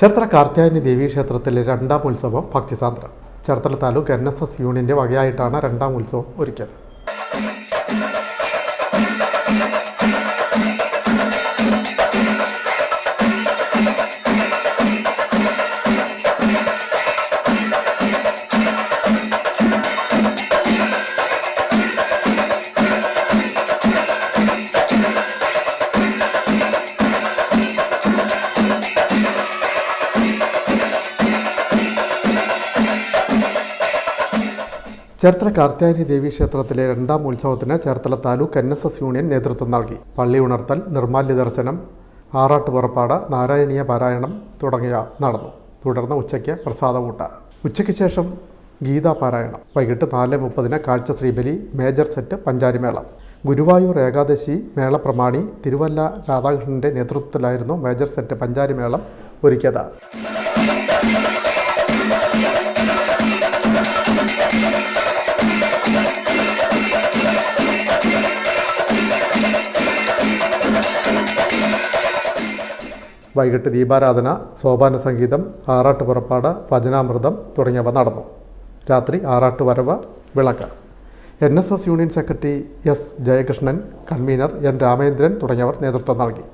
ചേർത്തല കാർത്യായനി ദേവീ ക്ഷേത്രത്തിലെ രണ്ടാം ഉത്സവം ഭക്തിസാന്ദ്രം. Cherthala taluk N S S യൂണിയന്റെ വകയായിട്ടാണ് രണ്ടാം ഉത്സവം ഒരുക്കിയത്. ചേർത്തല കാർത്യായനി ദേവി ക്ഷേത്രത്തിലെ രണ്ടാം ഉത്സവത്തിന് Cherthala taluk N S S union നേതൃത്വം നൽകി. പള്ളി ഉണർത്തൽ നിർമാല്യ ദർശനം ആറാട്ട് പുറപ്പാട് നാരായണീയ പാരായണം തുടങ്ങിയ നടന്നു. തുടർന്ന് ഉച്ചയ്ക്ക് പ്രസാദകൂട്ട ഉച്ചയ്ക്ക് ശേഷം ഗീതാ പാരായണം. വൈകിട്ട് നാല് മുപ്പതിന് കാഴ്ച ശ്രീബലി മേജർ സെറ്റ് പഞ്ചാരിമേളം. ഗുരുവായൂർ ഏകാദശി മേളപ്രമാണി തിരുവല്ല രാധാകൃഷ്ണന്റെ നേതൃത്വത്തിലായിരുന്നു മേജർ സെറ്റ് പഞ്ചാരിമേളം ഒരുക്കിയത്. വൈകിട്ട് ദീപാരാധന സോപാന സംഗീതം ആറാട്ട് പുറപ്പാട് ഭജനാമൃതം തുടങ്ങിയവ നടന്നു. രാത്രി ആറാട്ട് വരവ് വിളക്ക്. N S S union secretary S Jayakrishnan convener N Ramendran തുടങ്ങിയവർ നേതൃത്വം നൽകി.